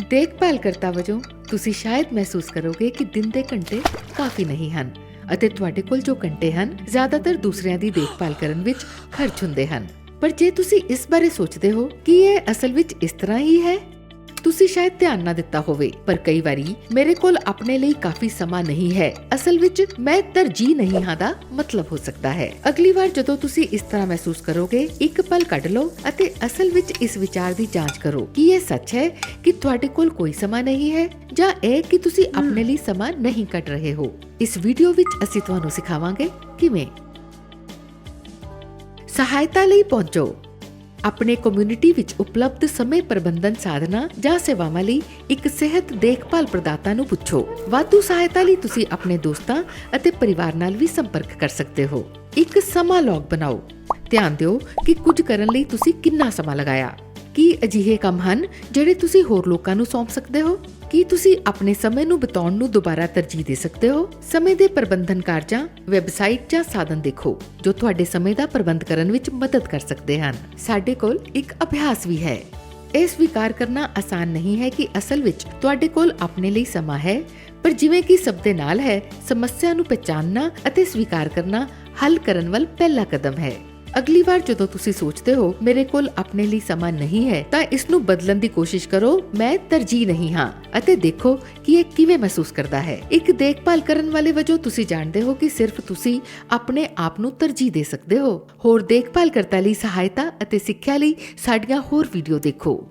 ਦੇਖਭਾਲ ਕਰਤਾ ਵਜੋਂ ਤੁਸੀਂ ਸ਼ਾਇਦ ਮਹਿਸੂਸ ਕਰੋਗੇ ਕਿ ਦਿਨ ਦੇ ਘੰਟੇ ਕਾਫੀ ਨਹੀਂ ਹਨ ਅਤੇ ਤੁਹਾਡੇ ਕੋਲ ਜੋ ਘੰਟੇ ਹਨ, ਜ਼ਿਆਦਾਤਰ ਦੂਸਰਿਆਂ ਦੀ ਦੇਖਭਾਲ ਕਰਨ ਵਿੱਚ ਖਰਚ ਹੁੰਦੇ ਹਨ। ਪਰ ਜੇ ਤੁਸੀਂ ਇਸ ਬਾਰੇ ਸੋਚਦੇ ਹੋ, ਕਿ ਇਹ ਅਸਲ ਵਿੱਚ ਇਸ ਤਰ੍ਹਾਂ ਹੀ ਹੈ? ਤੁਸੀਂ ਸ਼ਾਇਦ ਧਿਆਨ ਨਾ ਦਿੱਤਾ ਹੋਵੇ ਪਰ ਕਈ ਵਾਰੀ ਮੇਰੇ ਕੋਲ ਆਪਣੇ ਲਈ ਕਾਫੀ ਸਮਾਂ ਨਹੀਂ ਹੈ। ਅਸਲ ਵਿੱਚ ਮੈਂ ਤਰਜੀਹ ਨਹੀਂ ਹਾਂ ਦਾ ਮਤਲਬ ਹੋ ਸਕਦਾ ਹੈ। ਅਗਲੀ ਵਾਰ ਜਦੋਂ ਤੁਸੀਂ ਇਸ ਤਰ੍ਹਾਂ ਮਹਿਸੂਸ ਕਰੋਗੇ ਇੱਕ ਪਲ ਕੱਢ ਲਓ ਅਤੇ ਅਸਲ ਵਿੱਚ ਇਸ ਵਿਚਾਰ ਦੀ ਜਾਂਚ ਕਰੋ ਕਿ ਇਹ ਸੱਚ ਹੈ ਕਿ ਤੁਹਾਡੇ ਕੋਲ ਕੋਈ ਸਮਾਂ ਨਹੀਂ ਹੈ ਜਾਂ ਇਹ ਕਿ ਤੁਸੀਂ ਆਪਣੇ ਲਈ ਸਮਾਂ ਨਹੀਂ ਕੱਢ ਰਹੇ ਹੋ। ਇਸ ਵੀਡੀਓ ਵਿੱਚ ਅਸੀਂ ਤੁਹਾਨੂੰ ਸਿਖਾਵਾਂਗੇ ਕਿਵੇਂ। ਸਹਾਇਤਾ ਲਈ ਪਹੁੰਚੋ। ਆਪਣੇ ਕਮਿਊਨਿਟੀ ਵਿੱਚ ਉਪਲਬਧ ਸਮੇਂ ਪ੍ਰਬੰਧਨ ਸਾਧਨਾਂ ਜਾਂ ਸੇਵਾਵਾਂ ਲਈ ਇੱਕ ਸਿਹਤ ਦੇਖਭਾਲ ਪ੍ਰਦਾਤਾ ਨੂੰ ਪੁੱਛੋ। ਵਾਧੂ ਸਹਾਇਤਾ ਲਈ ਤੁਸੀਂ ਆਪਣੇ ਦੋਸਤਾਂ ਅਤੇ ਪਰਿਵਾਰ ਨਾਲ ਵੀ ਸੰਪਰਕ ਕਰ ਸਕਦੇ ਹੋ। ਇੱਕ ਸਮਾਂ ਲੌਗ ਬਣਾਓ। ਧਿਆਨ ਦਿਓ ਕਿ ਕੁਝ ਕਰਨ ਲਈ ਤੁਸੀਂ ਕਿੰਨਾ ਸਮਾਂ ਲਗਾਇਆ। ਕੀ ਅਜਿਹੇ ਕੰਮ ਹਨ ਜਿਹੜੇ ਤੁਸੀਂ ਹੋਰ ਲੋਕਾਂ ਨੂੰ ਸੌਂਪ ਸਕਦੇ ਹੋ? ਕੀ ਤੁਸੀਂ ਆਪਣੇ ਸਮੇਂ ਨੂੰ ਬਿਤਾਉਣ ਨੂੰ ਦੁਬਾਰਾ ਤਰਜੀਹ ਦੇ ਸਕਦੇ ਹੋ? ਸਮੇਂ ਦੇ ਪ੍ਰਬੰਧਨ ਕਾਰਜਾਂ, ਵੈਬਸਾਈਟ ਜਾਂ ਸਾਧਨ ਦੇਖੋ, ਜੋ ਤੁਹਾਡੇ ਸਮੇਂ ਦਾ ਪ੍ਰਬੰਧ ਕਰਨ ਵਿੱਚ ਮਦਦ ਕਰ ਸਕਦੇ ਹਨ। ਸਾਡੇ ਕੋਲ ਇੱਕ ਅਭਿਆਸ ਵੀ ਹੈ। ਇਹ ਸਵੀਕਾਰ ਕਰਨਾ ਆਸਾਨ ਨਹੀਂ ਹੈ ਕਿ ਅਸਲ ਵਿੱਚ ਤੁਹਾਡੇ ਕੋਲ ਆਪਣੇ ਲਈ ਸਮਾਂ ਹੈ, ਪਰ ਜਿਵੇਂ ਕਿ ਸਭ ਦੇ ਨਾਲ ਹੈ, ਸਮੱਸਿਆ ਨੂੰ ਪਛਾਣਨਾ ਅਤੇ ਸਵੀਕਾਰ ਕਰਨਾ ਹੱਲ ਕਰਨ ਵੱਲ ਪਹਿਲਾ ਕਦਮ ਹੈ। ਅਗਲੀ ਵਾਰ ਜਦੋਂ ਤੁਸੀਂ ਸੋਚਦੇ ਹੋ, ਮੇਰੇ ਕੋਲ ਆਪਣੇ ਲਈ ਸਮਾਂ ਨਹੀਂ ਹੈ, ਤਾਂ ਇਸ ਨੂੰ ਬਦਲਣ ਦੀ ਕੋਸ਼ਿਸ਼ ਕਰੋ, ਮੈਂ ਤਰਜੀਹ ਨਹੀਂ ਹਾਂ। ਅਤੇ ਦੇਖੋ ਕਿ ਇਹ ਕਿਵੇਂ ਮਹਿਸੂਸ ਕਰਦਾ ਹੈ। ਇੱਕ ਦੇਖਭਾਲ ਕਰਨ ਵਾਲੇ ਵਜੋਂ ਤੁਸੀਂ ਜਾਣਦੇ ਹੋ ਕਿ ਸਿਰਫ ਤੁਸੀਂ ਆਪਣੇ ਆਪ ਨੂੰ ਤਰਜੀਹ ਦੇ ਸਕਦੇ ਹੋ। ਹੋਰ ਦੇਖਭਾਲ ਕਰਤਾ ਲਈ ਸਹਾਇਤਾ ਅਤੇ ਸਿੱਖਿਆ ਲਈ ਸਾਡੀਆਂ ਹੋਰ ਵੀਡੀਓ ਦੇਖੋ।